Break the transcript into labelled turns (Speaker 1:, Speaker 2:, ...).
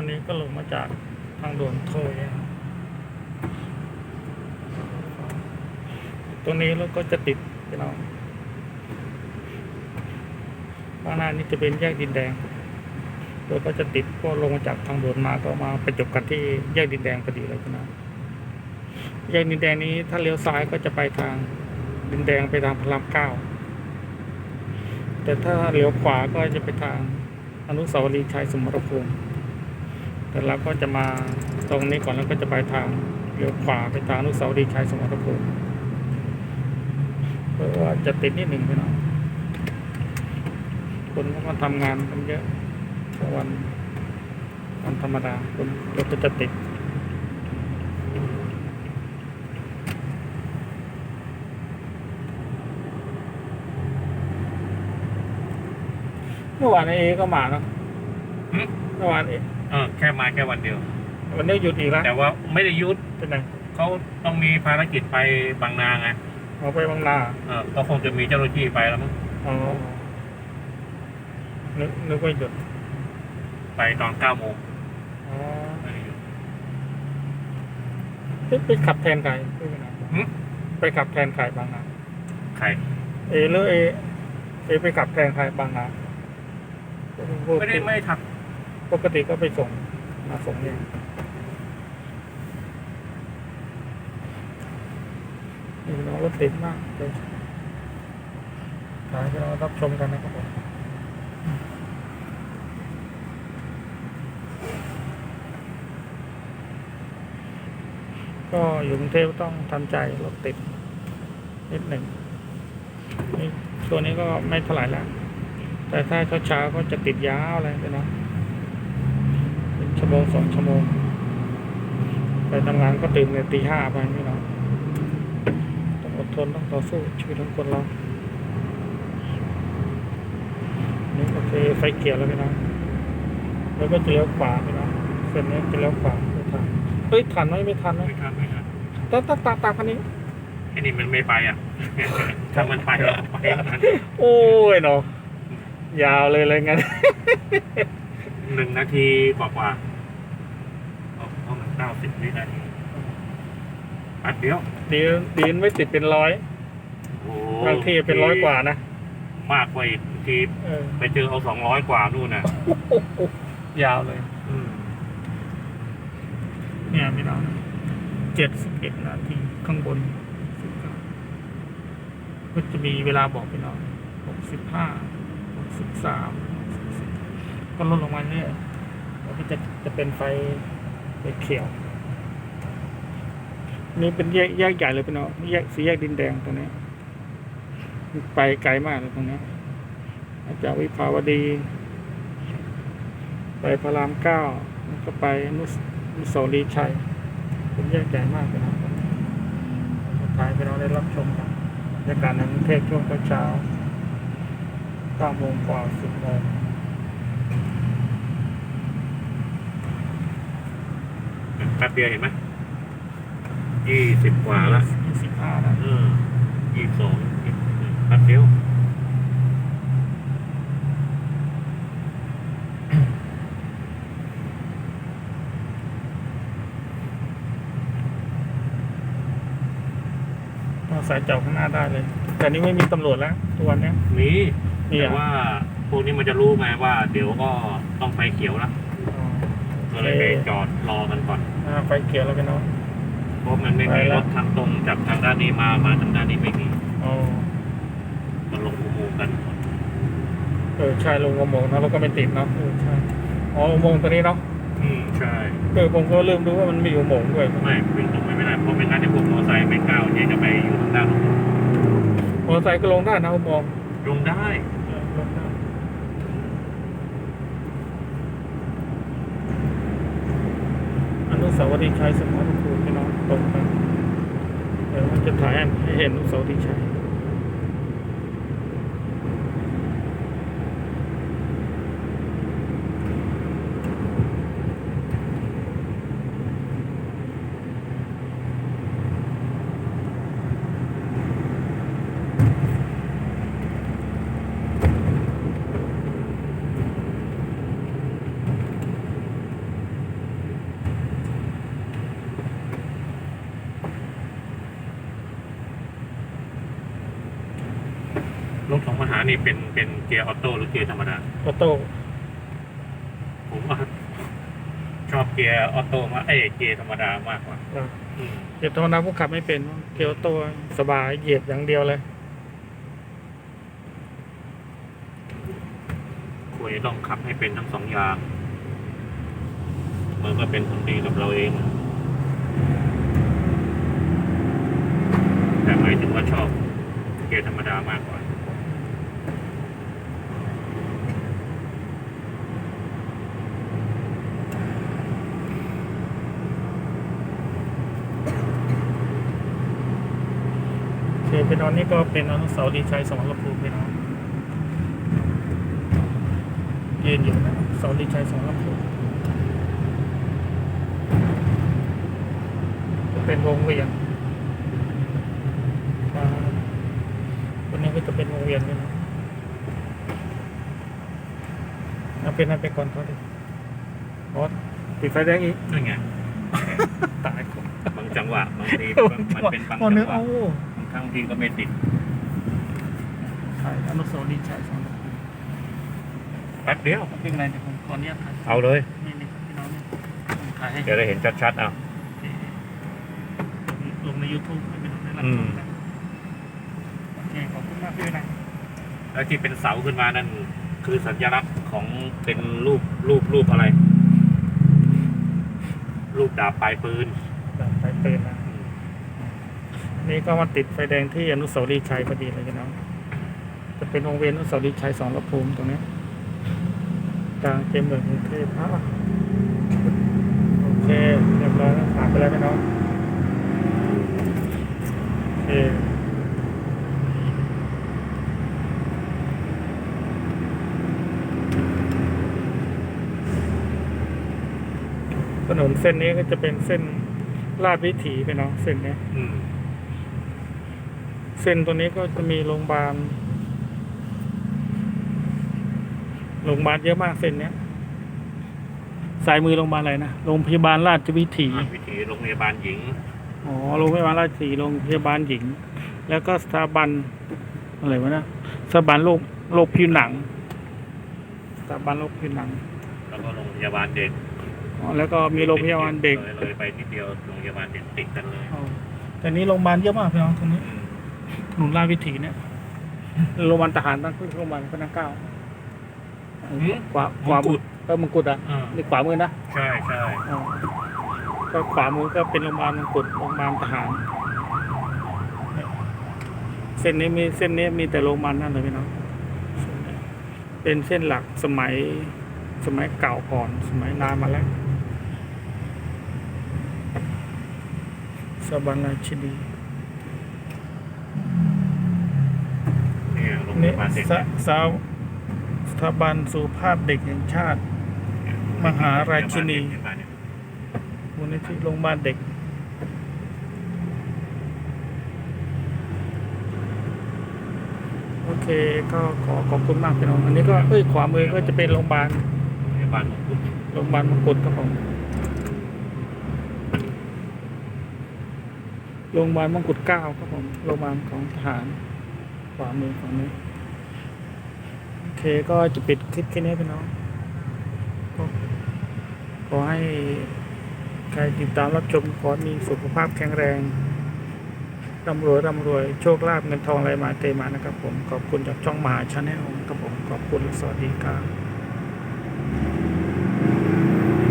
Speaker 1: อันนี้ก็ลงมาจากทางด่วนโทยนะตรงนี้รถก็จะติดพี่น้องข้างหน้านี่จะเป็นแยกดินแดงรถก็จะติดก็ลงมาจากทางด่วนมาก็มาประจบกันที่แยกดินแดงพอดีเลยพี่น้องแยกดินแดงนี้ถ้าเลี้ยวซ้ายก็จะไปทางดินแดงไปทางพระรามเก้าแต่ถ้าเลี้ยวขวาก็จะไปทางอนุสาวรีย์ชัยสมรภูมิ แต่เราก็จะมาตรงนี้ก่อนแล้วก็จะไปทางเลี้ยวขวาไปทางนุสาวรีย์ชัยสมรภูมิเพราะว่าจะติดนิดหนึ่งไปหน่อยคนก็มาทำงานกันเยอะวันวันธรรมดาคนรถก็จะติดเมื่อวานเอก็มาเนาะเมื่อวานเอ
Speaker 2: เออแค่มาแค่วันเดียว
Speaker 1: วันนี้หยุดอีกแล้ว
Speaker 2: แต่ว่าไม่ได้ยุด
Speaker 1: เป็นไง
Speaker 2: เขาต้องมีภารกิจไปบางนาไง
Speaker 1: เอาไปบางนา
Speaker 2: เออก็คงจะมีเจ้าหน้าที่ไปแล้วมั้ง
Speaker 1: อ๋อนึกนึกว่าหยุด
Speaker 2: ไปตอนเก้าโมง
Speaker 1: อ๋อ
Speaker 2: ไม่ได้หยุด
Speaker 1: เอ๊ะไปขับแทนใครไปบางนา
Speaker 2: หึ
Speaker 1: ไปขับแทนใครบางนา
Speaker 2: ใคร
Speaker 1: เอหรือเอเอไปขับแทนใครบางนาปก
Speaker 2: ไม่ได้
Speaker 1: ติ
Speaker 2: ไม่ได้ทัก
Speaker 1: ปกติก็ไปส่งมาส่งเนี่ยนี่น้องรถติดมากเลยขายให้เรารับชมกันนะครับผมก็อยู่กรุงเทพต้องทำใจรถติด นิดหนึ่งนี่ตัวนี้ก็ไม่เท่าไหร่แล้วแต่ถ้าเช้าๆก็จะติดยาวเลยนะ วโมงสองชั่วโมง ไปทำงานก็ตื่นในตีห้าไปพี่น้องต้องอดทนต้องต่อสู้ชีวิตของคนเรานี่โอเคไฟเขียวแล้วพี่น้องแล้วก็จะเลี้ยวขวาพี่น้องเส้นนี้จะเลี้ยวขวาไม่ทันเฮ้ยทันไหมไม่ทันไหม
Speaker 2: ไม่ทันไม่ทัน
Speaker 1: ตามตามตามตามคันนี้
Speaker 2: ไอ้นี่มันไม่ไปอะถ้ามันไปแล้วไปทัน
Speaker 1: โอ้ยเนาะยาวเลยเลยงั้น
Speaker 2: หนึ่งนาทีกว่ากว่าๆเอาเอามันเก้า สิบวินาทีแป๊บเดียว
Speaker 1: ดีดีนไม่ติดเป็นร้อย
Speaker 2: โอ้
Speaker 1: บางทีเป็นร้อยกว่านะ
Speaker 2: มากกว่าอีกบางที
Speaker 1: เออ
Speaker 2: ไปเจอเอาสองร้อยกว่านู่นน่ะ
Speaker 1: ยาวเลย
Speaker 2: อืม
Speaker 1: เนี่ยพี่น้องเจ็ดสิบเอ็ดนาทีข้างบนสิบเก้าก็จะมีเวลาบอกพี่น้องหกสิบห้าหกสิบสามก็ลดลงมาเนี่ยแล้วก็จะจะเป็นไฟไฟเขียว นี่เป็นแยกแยกใหญ่เลยพี่น้องแยกสีแยกดินแดงตรงนี้ ไปไกลมากเลยตรงนี้ อาจากวิภาวดี ไปพระรามเก้าแล้วก็ไปนุสอนุสรีชัย เป็นแยกใหญ่มากเลยนะสุดท้ายไปเราได้รับชมกันบรรยากาศในกรุงเทพช่วงเช้าเก้าโมงกว่าสิบโมง
Speaker 2: แป๊บเดียวเห็นไหม ยี่สิบกว่าละ
Speaker 1: ยี่สิบห้าแล้ว
Speaker 2: เออยี่สิบสองแป๊บเดียว
Speaker 1: เราสายเจาะข้างหน้าได้เลย แต่นี่ไม่มีตำรวจแล้วตัวนเนี้ย
Speaker 2: มี
Speaker 1: มี
Speaker 2: แต่
Speaker 1: อะ
Speaker 2: ว่าพวกนี้มันจะรู้ไงว่า เดี๋ยวก็ต้องไฟเขียวละ
Speaker 1: อ๋อ
Speaker 2: ก็เลยไปจอดรอกันก่อน
Speaker 1: อ่าไฟเขียวแล้วกันเนาะ
Speaker 2: เพ ราะมันไม่
Speaker 1: ไป
Speaker 2: มี
Speaker 1: แล้
Speaker 2: ร
Speaker 1: ว
Speaker 2: ถทางตรงจากทางด้านนี้มามาทางด้านนี้ไม่มี
Speaker 1: อ๋อ
Speaker 2: มันลงอุโมงค์กัน
Speaker 1: เออใช่ลงอุโมงค์เนอะแล้วก็ไม่ติดเนาะเออใช่อ๋ออุโมงค์ตัวนี้เนาะ
Speaker 2: อืมใช่
Speaker 1: เออผมก็ลืมดูว่ามันมีอุโมงค์ด้วย
Speaker 2: ไม่วิ่งตรงไปไม่ได้เพราะไม่งั้นที่พวกมอเตอร์ไซค์ไม่กล้าที่จะไปอยู่ทางด้านนู้น
Speaker 1: มอเตอร์ไซค์ก็ลงได้นะอุโมงค์
Speaker 2: ลงได้
Speaker 1: เออลงได้อนุสาวรีย์ชัยสมรภูมิพี่น้อง ตรงไปเดี๋ยวมันจะถ่ายให้เห็นลูกเสาที่ใช้
Speaker 2: นี้เป็นเป็นเกียร์ออโต้หรือเกียร์ธรรมดา
Speaker 1: ออโต้
Speaker 2: ผมว่าชอบเกียร์ออโต้มากเอ้ยเกียร์ธรรมดามากกว่าอืม
Speaker 1: เกียร์ธรรมดาผู้ขับไม่เป็นเกียร์ออโต้สบายเหยียบอย่างเดียวเลย
Speaker 2: ควรจะต้องขับให้เป็นทั้งสองอย่าง มันก็เป็นผลดีกับเราเอง แต่หมายถึงว่าชอบเกียร์ธรรมดามากกว่า
Speaker 1: โอเคเป็นอนนี่ก็เป็นอนุสาวรีย์ชัยสมรภูมิเป็นอนยืนอยู่นะอนุสาวรีย์ชัยสมรภูมิจะเป็นวงเวียนอ่าตัวนี้ก็จะเป็นวงเวียนเลยนะเอาเป็นอะไรไปก่อนเขาดิโอ๊ตปิดไฟแดงอีก
Speaker 2: นั่นไง
Speaker 1: ตายคน
Speaker 2: บางจังหวะบางทีมันเป็นบาง
Speaker 1: อ๋อ
Speaker 2: จั
Speaker 1: เนื้อง
Speaker 2: หวะ
Speaker 1: เอา
Speaker 2: บางครั้งทีก็ไม่ติด
Speaker 1: ใช่อนุสาวรีย์ชัยสมรภูมิ
Speaker 2: แป๊บเดียว
Speaker 1: ไม่เป็นไรเดี๋ยวผมขออนุญาตถ่าย
Speaker 2: เอาเลย
Speaker 1: นี่นี่พี่น้องนี่ผมถ่ายให้
Speaker 2: เดี๋ยวได้เห็นชัดๆเอา
Speaker 1: ลงใน YouTube ให้พี่น้องได้รับ
Speaker 2: อื
Speaker 1: ช
Speaker 2: ม
Speaker 1: มกันโอเคขอบคุณมากพี่วินัย
Speaker 2: แล้วที่เป็นเสาขึ้นมานั่น คือสัญลักษณ์ของเป็นรูปรูปรูปอะไร รูปดาบปลายปืน
Speaker 1: แบบไปเปิดนะ นี่ก็มาติดไฟแดงที่อนุสาวรีย์ชัยพอดีเลยพี่น้องจะเป็นวงเวียนอนุสาวรีย์ชัยสองรภูมิตรงนี้กลางเกมเมืองกรุงเทพอะโอเคเรียบร้อยผ่านไปแล้วพี่น้องโอเคถนนเส้นนี้ก็จะเป็นเส้นลาดวิถีไปเนาะเส้นนี้
Speaker 2: อื
Speaker 1: เส้นตัวนี้ก็จะมีโรงพยาบาลโรงพยาบาลเยอะมากเส้นเนี้ยสายมือโรงพยาบาลอะไรนะโรงพยาบาลราชวิถี
Speaker 2: อ่าวิถีโรงพยาบาลหญิง
Speaker 1: อ๋อโรงพยาบาลราชวิถีโรงพยาบาลหญิง แล้วก็สถาบันอะไรวะนะสถาบันโรคโรคผิวหนังสถาบันโรคผิวหนัง
Speaker 2: แล้วก็โรงพยาบาลเด็ก
Speaker 1: อ๋อแล้วก็มีโรงพยาบาลเด็ก
Speaker 2: เลยเลยไปนิดเดียวโรงพยาบาลเด็กติดกันเลย
Speaker 1: อ๋อแต่นี้โรงพยาบาลเยอะมากพี่น้องตรงนี้
Speaker 2: อืม
Speaker 1: ถ นนราชวิถีเนี่ยโรงพยาบาลทหารตั้งขึ้นโรงพยาบาลพระนั่งเกล้าขวาขวาม
Speaker 2: งกุฎ
Speaker 1: เออมงกุฎอะ
Speaker 2: อ่า
Speaker 1: นี่ขวามือนะ
Speaker 2: ใช่ใช่
Speaker 1: อ๋อก็ขวามือก็เป็นโรงพยาบาลมงกุฎโรงพยาบาลทหาร เส้นนี้มีเส้นนี้มีแต่โรงพยาบาลนั่นเลยพี่น้องเป็นเส้นหลักสมัยสมัยเก่าก่อนสมัยนานมาแล้วสบันราชินี
Speaker 2: เนี่ยโรงพ
Speaker 1: นี่
Speaker 2: ย
Speaker 1: สสาวสถาบันสุขภาพเด็กแห่งชาติ มหาราชินี
Speaker 2: โรงพยาบาลเด็ก
Speaker 1: มูลนิธิโรงพยาบาลเด็ก โอเคก็ขอขอบคุณมากพี่น้อง อันนี้ก็เอ้ยขวามือก็จะเป็นโรงพยาบาล
Speaker 2: โรงพยาบาลมงกุฎ
Speaker 1: โรงพยาบาลมงกุฎครับผมโรงพยาบาลมงกุฎเก้าครับผมโรงพยาบาลของทหาร ขวามือฝั่งนี้โอ เคก็จะปิดคลิปแค่นี้พี่น้องก็ขอให้ใครติดตามรับชมขอมีสุขภาพแข็งแรงร่ำรวยร่ำรวยโชคลาภเงินทองอะไรมาเตมานะครับผม ขอบคุณจากช่องมหาชาแนลครับผม ขอบคุณสวัสดีครับ